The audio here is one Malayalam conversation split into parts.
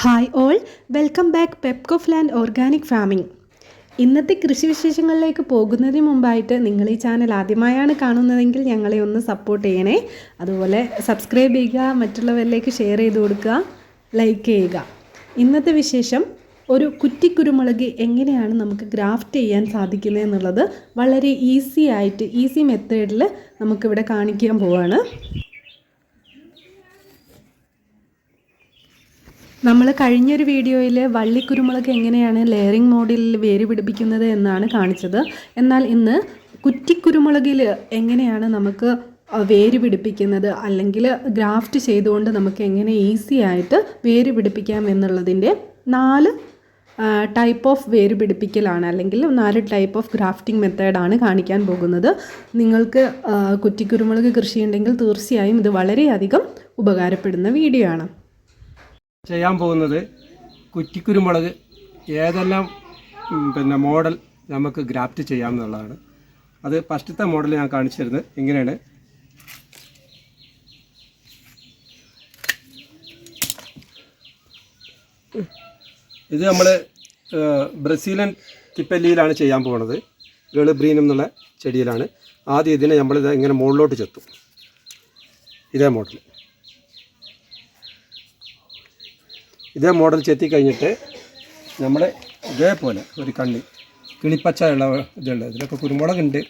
Hi all welcome back Pepcof land organic farming ഇന്നത്തെ കൃഷി വിശേഷങ്ങളിലേക്ക് പോകുന്നതിന് മുമ്പായിട്ട് നിങ്ങൾ ഈ ചാനൽ ആദ്യമായാണ് കാണുന്നതെങ്കിൽ ഞങ്ങളെ ഒന്ന് സപ്പോർട്ട് ചെയ്യണേ. അതുപോലെ സബ്സ്ക്രൈബ് ചെയ്യുക മറ്റുള്ളവരിലേക്ക് ഷെയർ ചെയ്ത് കൊടുക്കുക ലൈക്ക് ചെയ്യുക. ഇന്നത്തെ വിശേഷം ഒരു കുറ്റിക്കുരുമുളക് എങ്ങനെയാണ് നമുക്ക് ഗ്രാഫ്റ്റ് ചെയ്യാൻ സാധിക്കുന്നത് എന്നുള്ളത് വളരെ ഈസി ആയിട്ട് ഈസി മെത്തേഡിൽ നമുക്കിവിടെ കാണിക്കാൻ പോവാണ്. നമ്മൾ കഴിഞ്ഞൊരു വീഡിയോയിൽ വള്ളിക്കുരുമുളക് എങ്ങനെയാണ് ലെയറിംഗ് മോഡിൽ വേര് പിടിപ്പിക്കുന്നത് എന്നാണ് കാണിച്ചത്. എന്നാൽ ഇന്ന് കുറ്റിക്കുരുമുളകിൽ എങ്ങനെയാണ് നമുക്ക് വേര് പിടിപ്പിക്കുന്നത് അല്ലെങ്കിൽ ഗ്രാഫ്റ്റ് ചെയ്തുകൊണ്ട് നമുക്ക് എങ്ങനെ ഈസി ആയിട്ട് വേര് പിടിപ്പിക്കാം എന്നുള്ളതിന്റെ നാല് ടൈപ്പ് ഓഫ് വേര് പിടിപ്പിക്കലാണ് അല്ലെങ്കിൽ നാല് ടൈപ്പ് ഓഫ് ഗ്രാഫ്റ്റിംഗ് മെത്തേഡാണ് കാണിക്കാൻ പോകുന്നത്. നിങ്ങൾക്ക് കുറ്റിക്കുരുമുളക് കൃഷിയുണ്ടെങ്കിൽ തീർച്ചയായും ഇത് വളരെയധികം ഉപകാരപ്പെടുന്ന വീഡിയോ ആണ്. ചെയ്യാൻ പോകുന്നത് കുറ്റിക്കുരുമുളക് ഏതെല്ലാം പിന്നെ മോഡൽ നമുക്ക് ഗ്രാഫ്റ്റ് ചെയ്യാം എന്നുള്ളതാണ് അത് ഫസ്റ്റത്തെ മോഡൽ ഞാൻ കാണിച്ചു തരുന്നത്. ഇങ്ങനെയാണ്. ഇത് നമ്മൾ ബ്രസീലൻ തിപ്പല്ലിയിലാണ് ചെയ്യാൻ പോകുന്നത് ഗളുബ്രീൻ എന്നുള്ള ചെടിയിലാണ്. ആദ്യം ഇതിനെ നമ്മളിത് ഇങ്ങനെ മുകളിലോട്ട് ചെത്തും. ഇതേ മോഡൽ ഇതേ മോഡൽ ചെത്തി കഴിഞ്ഞിട്ട് നമ്മൾ ഇതേപോലെ ഒരു കണ്ണി കിളിപ്പച്ചയുള്ള ഇതുണ്ട്. ഇതിലൊക്കെ കുരുമുളകുണ്ട്.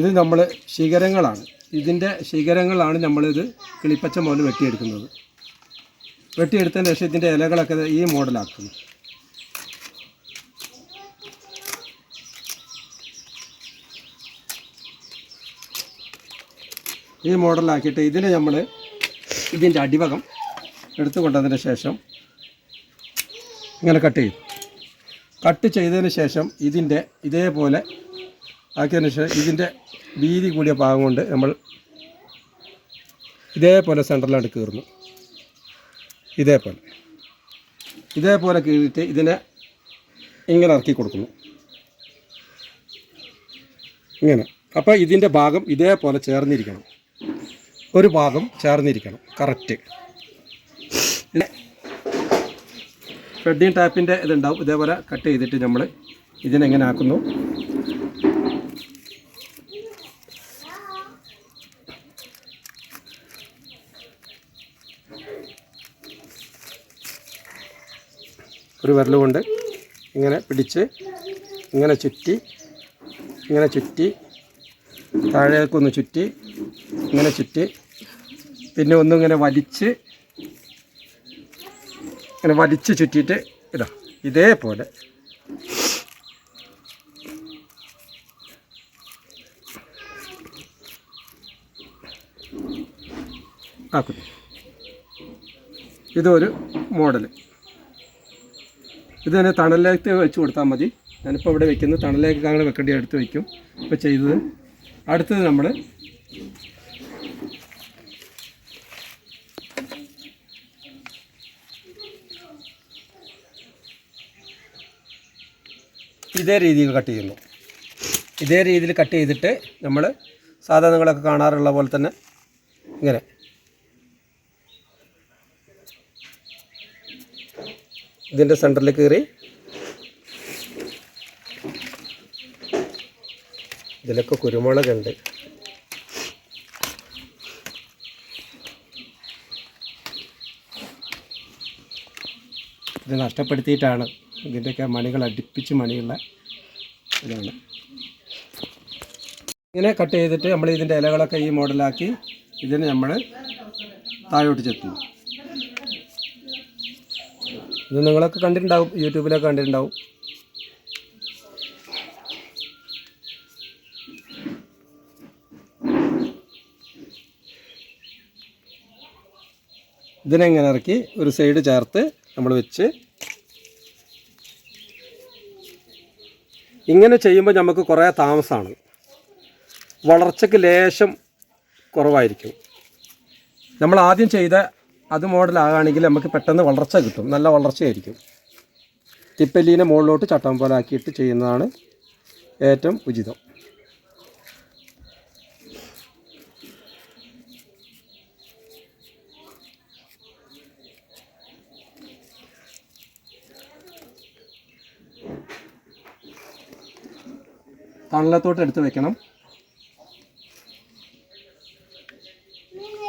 ഇത് നമ്മൾ ശിഖരങ്ങളാണ്. ഇതിന്റെ ശിഖരങ്ങളാണ് നമ്മളിത് കിളിപ്പച്ച മുതൽ വെട്ടിയെടുക്കുന്നത്. വെട്ടിയെടുത്തതിന് ശേഷം ഇതിന്റെ ഇലകളൊക്കെ ഈ മോഡലാക്കുന്നു ഈ മോഡലാക്കിയിട്ട് ഇതിനെ നമ്മൾ ഇതിന്റെ അടിവകം എടുത്തു കൊണ്ടതിന് ശേഷം ഇങ്ങനെ കട്ട് ചെയ്യും. കട്ട് ചെയ്തതിന് ശേഷം ഇതിന്റെ ഇതേപോലെ ആക്കിയതിന് ശേഷം ഇതിന്റെ വീതി കൂടിയ ഭാഗം കൊണ്ട് നമ്മൾ ഇതേപോലെ സെന്ററിലാണ് കീറുന്നു. ഇതേപോലെ. ഇതേപോലെ കീറിയിട്ട് ഇതിനെ ഇങ്ങനെ ഇറക്കി കൊടുക്കുന്നു. ഇങ്ങനെ. അപ്പോൾ ഇതിന്റെ ഭാഗം ഇതേപോലെ ചേർന്നിരിക്കണം. ഒരു ഭാഗം ചേർന്നിരിക്കണം. കറക്റ്റ് ഫെഡിങ് ടാപ്പിന്റെ ഇതുണ്ടാവും. ഇതേപോലെ കട്ട് ചെയ്തിട്ട് നമ്മൾ ഇതിനെങ്ങനെ ആക്കുന്നു. ഒരു വിരൽ കൊണ്ട് ഇങ്ങനെ പിടിച്ച് ഇങ്ങനെ ചുറ്റി ഇങ്ങനെ ചുറ്റി താഴേക്കൊന്ന് ചുറ്റി ഇങ്ങനെ ചുറ്റി പിന്നെ ഒന്നും ഇങ്ങനെ വലിച്ച് ഇങ്ങനെ വലിച്ച് ചുറ്റിയിട്ട് ഇതാ ഇതേപോലെ. ആക്കുന്നു ഇതൊരു മോഡൽ ഇത് തന്നെ തണലിലേക്ക് വെച്ച് കൊടുത്താൽ മതി. ഞാനിപ്പോൾ ഇവിടെ വെക്കുന്നത് അങ്ങനെ വെക്കേണ്ടി എടുത്ത് വയ്ക്കും ഇപ്പോൾ ചെയ്തത്. അടുത്തത് നമ്മൾ ഇതേ രീതിയിൽ കട്ട് ചെയ്യുന്നു. ഇതേ രീതിയിൽ കട്ട് ചെയ്തിട്ട് നമ്മൾ സാധാരണകളൊക്കെ കാണാറുള്ള പോലെ തന്നെ ഇങ്ങനെ. ഇതിന്റെ സെന്ററിൽ കയറി ഇതിലൊക്കെ കുരുമുളകുണ്ട്. ഇത് നഷ്ടപ്പെടുത്തിയിട്ടാണ് ഇതിന്റെയൊക്കെ മണികൾ അടുപ്പിച്ച് മണിയുള്ള ഇതാണ്. ഇങ്ങനെ കട്ട് ചെയ്തിട്ട് നമ്മൾ ഇതിന്റെ ഇലകളൊക്കെ ഈ മോഡലാക്കി ഇതിന് നമ്മൾ താഴോട്ട് ചെത്തുന്നു. ഇത് നിങ്ങളൊക്കെ കണ്ടിട്ടുണ്ടാവും യൂട്യൂബിലൊക്കെ കണ്ടിട്ടുണ്ടാവും. ഇതിനെങ്ങനെ ഇറക്കി ഒരു സൈഡ് ചേർത്ത് നമ്മൾ വെച്ച് ഇങ്ങനെ ചെയ്യുമ്പോൾ നമുക്ക് കുറേ താമസമാണ് വളർച്ചയ്ക്ക് ലേശം കുറവായിരിക്കും. നമ്മൾ ആദ്യം ചെയ്ത അത് മോഡലാകുകയാണെങ്കിൽ നമുക്ക് പെട്ടെന്ന് വളർച്ച കിട്ടും. നല്ല വളർച്ചയായിരിക്കും. തിപ്പല്ലീനെ മുകളിലോട്ട് ചട്ടം പോലെ ആക്കിയിട്ട് ചെയ്യുന്നതാണ് ഏറ്റവും ഉചിതം. തണലത്തോട്ട് എടുത്ത് വെക്കണം.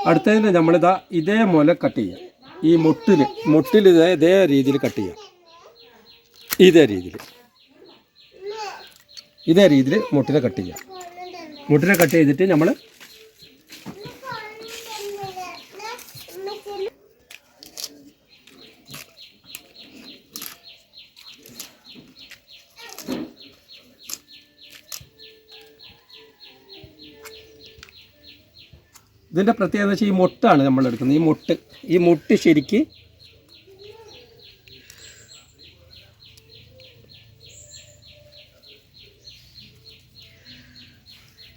അടുത്തതിന് നമ്മളിതാ ഇതേ കട്ട് ചെയ്യാം. ഈ മുട്ടിൽ മുട്ടിൽ ഇതേ ഇതേ രീതിയിൽ കട്ട് ചെയ്യാം. ഇതേ രീതിയിൽ. ഇതേ രീതിയിൽ മുട്ടിനെ കട്ട് ചെയ്യാം. മുട്ടിനെ കട്ട് ചെയ്തിട്ട് നമ്മൾ ഇതിന്റെ പ്രത്യേകത വെച്ചാൽ ഈ മുട്ടാണ് നമ്മൾ എടുക്കുന്നത്. ഈ മുട്ട് ഈ മുട്ട് ശരിക്ക്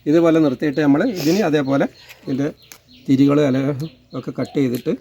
ഇതുപോലെ നിർത്തിയിട്ട് നമ്മൾ ഇതിന് അതേപോലെ ഇതിന്റെ തിരികൾ അല ഒക്കെ കട്ട് ചെയ്തിട്ട്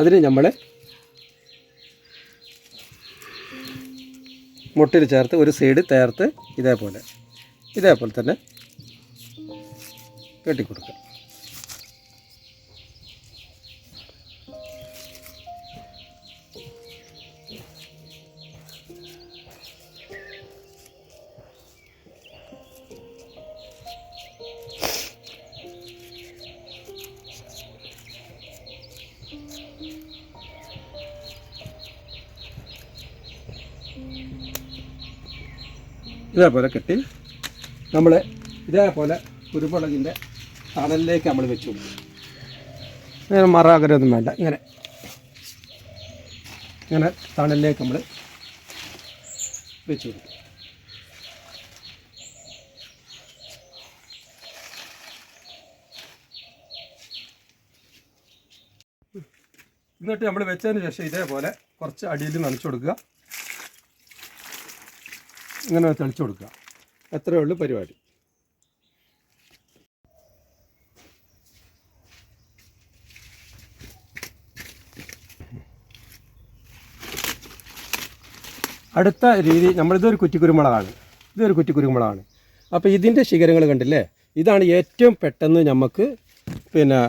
അതിന് നമ്മൾ മുട്ടിൽ ചേർത്ത് ഒരു സൈഡ് തേർത്ത് ഇതേപോലെ. ഇതേപോലെ തന്നെ കെട്ടിക്കൊടുക്കുക. ഇതേപോലെ കെട്ടി നമ്മൾ ഇതേപോലെ കുരുമുളകിന്റെ തണലിലേക്ക് നമ്മൾ വെച്ചു. കൊടുക്കും ഇങ്ങനെ മറാകരൊന്നും വേണ്ട. ഇങ്ങനെ. ഇങ്ങനെ തണലിലേക്ക് നമ്മൾ വെച്ച് എന്നിട്ട് നമ്മൾ വെച്ചതിന് ശേഷം ഇതേപോലെ കുറച്ച് അടിയിൽ നനച്ചു കൊടുക്കുക. ഇങ്ങനെ തെളിച്ചു കൊടുക്കുക. അത്രയേ ഉള്ളൂ പരിപാടി. അടുത്ത രീതി നമ്മളിതൊരു കുറ്റിക്കുരുമുളകാണ്. ഇതൊരു കുറ്റിക്കുരുമുളകാണ്. അപ്പോൾ ഇതിന്റെ ശിഖരങ്ങൾ കണ്ടില്ലേ? ഇതാണ് ഏറ്റവും പെട്ടെന്ന് നമുക്ക് പിന്നെ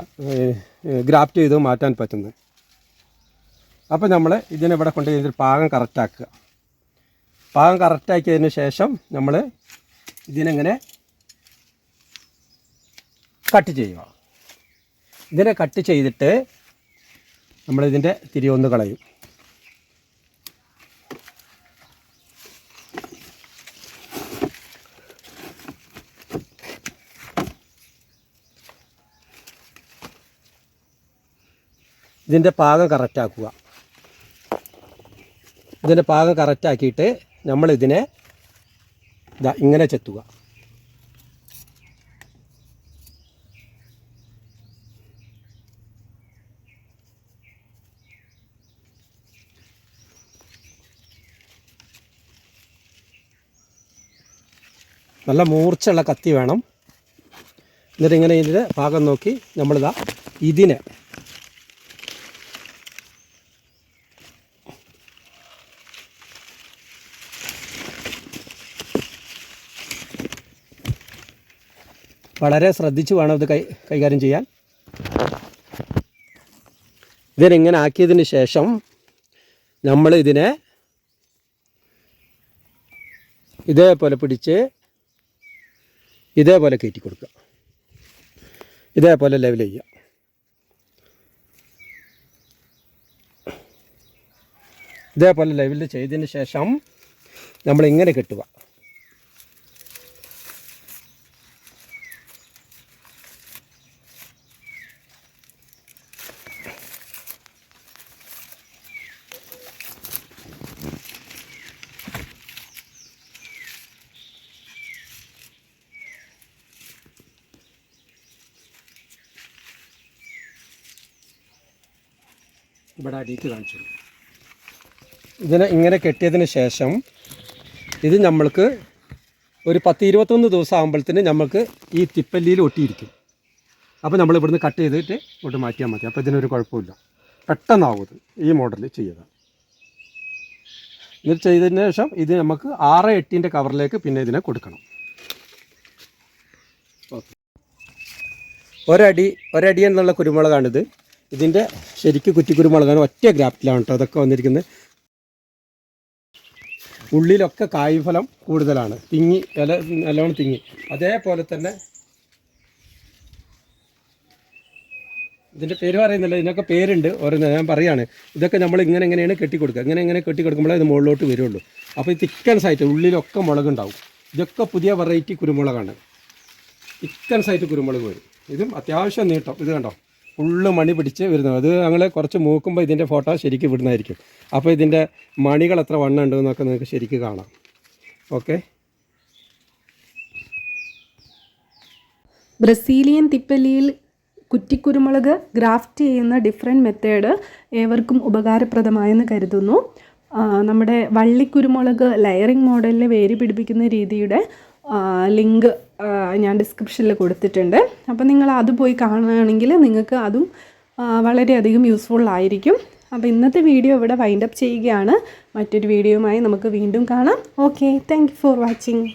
ഗ്രാഫ്റ്റ് ചെയ്ത് മാറ്റാൻ പറ്റുന്നത്. അപ്പോൾ നമ്മൾ ഇതിനെ ഇവിടെ കൊണ്ട് ഇതിന്റെ പാകം കറക്റ്റാക്കുക പാകം കറക്റ്റാക്കിയതിന് ശേഷം നമ്മൾ ഇതിനെങ്ങനെ കട്ട് ചെയ്യുക. ഇതിനെ കട്ട് ചെയ്തിട്ട് നമ്മളിതിന്റെ തിരിയൊന്ന് കളയും. ഇതിന്റെ പാകം കറക്റ്റാക്കുക ഇതിന്റെ പാകം കറക്റ്റാക്കിയിട്ട് നമ്മളിതിനെ ഇതാ ഇങ്ങനെ ചെത്തുക. നല്ല മൂർച്ചയുള്ള കത്തി വേണം. എന്നിട്ട് ഇങ്ങനെ ഇതിന്റെ ഭാഗം നോക്കി നമ്മളിതാ ഇതിനെ വളരെ ശ്രദ്ധിച്ച് വേണം ഇത് കൈ കൈകാര്യം ചെയ്യാൻ. ഇതിനിങ്ങനെ ആക്കിയതിന് ശേഷം നമ്മൾ ഇതിനെ ഇതേപോലെ പിടിച്ച് ഇതേപോലെ കയറ്റി കൊടുക്കുക. ഇതേപോലെ ലെവൽ ചെയ്യുക. ഇതേപോലെ ലെവൽ ചെയ്തതിന് ശേഷം നമ്മളിങ്ങനെ കെട്ടുക. ഇവിടെ അടിയിട്ട് കാണിച്ചു ഇതിനെ ഇങ്ങനെ കെട്ടിയതിന് ശേഷം ഇത് നമ്മൾക്ക് ഒരു പത്ത് ഇരുപത്തൊന്ന് ദിവസം ആകുമ്പോഴത്തേന് നമ്മൾക്ക് ഈ തിപ്പല്ലിയിൽ ഒട്ടിയിരിക്കും. അപ്പോൾ നമ്മൾ ഇവിടുന്ന് കട്ട് ചെയ്തിട്ട് ഇങ്ങോട്ട് മാറ്റിയാൽ മതി. അപ്പോൾ ഇതിനൊരു കുഴപ്പമില്ല. പെട്ടെന്നാവും ഈ മോഡൽ ചെയ്യുക ഇത് ചെയ്തതിന് ശേഷം ഇത് നമുക്ക് ആറ് എട്ടിന്റെ കവറിലേക്ക് പിന്നെ ഇതിനെ കൊടുക്കണം. ഓക്കെ. ഒരടി ഒരടി എന്നുള്ള കുരുമുളകാണിത്. ഇതിന്റെ ശരിക്കും കുറ്റി കുരുമുളകാണ് ഒറ്റ ഗ്രാഫ്റ്റിലാണ് കേട്ടോ അതൊക്കെ വന്നിരിക്കുന്നത്. ഉള്ളിലൊക്കെ കായ്ഫലം കൂടുതലാണ്. തിങ്ങി ഇല നല്ലോണം തിങ്ങി. അതേപോലെ തന്നെ ഇതിന്റെ പേര് പറയുന്നില്ല. ഇതിനൊക്കെ പേരുണ്ട് ഓരോന്ന് ഞാൻ പറയാണ്. ഇതൊക്കെ നമ്മൾ ഇങ്ങനെ എങ്ങനെയാണ് കെട്ടിക്കൊടുക്കുക. ഇങ്ങനെ എങ്ങനെ കെട്ടിക്കൊടുക്കുമ്പോഴേ ഇത് മുകളിലോട്ട് വരുള്ളൂ. അപ്പോൾ ഈ തിക്കൻ സൈറ്റ് ഉള്ളിലൊക്കെ മുളകുണ്ടാവും. ഇതൊക്കെ പുതിയ വെറൈറ്റി കുരുമുളകാണ്. തിക്കൻ സൈറ്റ് കുരുമുളക് വരും. ഇതും അത്യാവശ്യം നീട്ടം. ഇത് കണ്ടോ? ഫുള്ള് മണി പിടിച്ച് വരുന്നത് അത് ഞങ്ങൾ കുറച്ച് മൂക്കുമ്പോൾ ഇതിന്റെ ഫോട്ടോ ശരിക്കും വിടുന്നതായിരിക്കും. അപ്പോൾ ഇതിന്റെ മണികൾ എത്ര വണ്ണം ഉണ്ടെന്നൊക്കെ നിങ്ങൾക്ക് ശരിക്കും കാണാം. ഓക്കെ? ബ്രസീലിയൻ തിപ്പലിയിൽ കുറ്റിക്കുരുമുളക് ഗ്രാഫ്റ്റ് ചെയ്യുന്ന ഡിഫറെന്റ് മെത്തേഡ് ഏവർക്കും ഉപകാരപ്രദമായെന്ന് കരുതുന്നു. നമ്മുടെ വള്ളിക്കുരുമുളക് ലെയറിംഗ് മോഡലിൽ വേരി പിടിപ്പിക്കുന്ന രീതിയുടെ ലിങ്ക് ഞാൻ ഡിസ്ക്രിപ്ഷനിൽ കൊടുത്തിട്ടുണ്ട്. അപ്പോൾ നിങ്ങൾ അത് പോയി കാണുകയാണെങ്കിൽ നിങ്ങൾക്ക് അതും വളരെയധികം യൂസ്ഫുൾ ആയിരിക്കും. അപ്പോൾ ഇന്നത്തെ വീഡിയോ ഇവിടെ വൈൻഡപ്പ് ചെയ്യുകയാണ്. മറ്റൊരു വീഡിയോയുമായി നമുക്ക് വീണ്ടും കാണാം. Okay thank for watching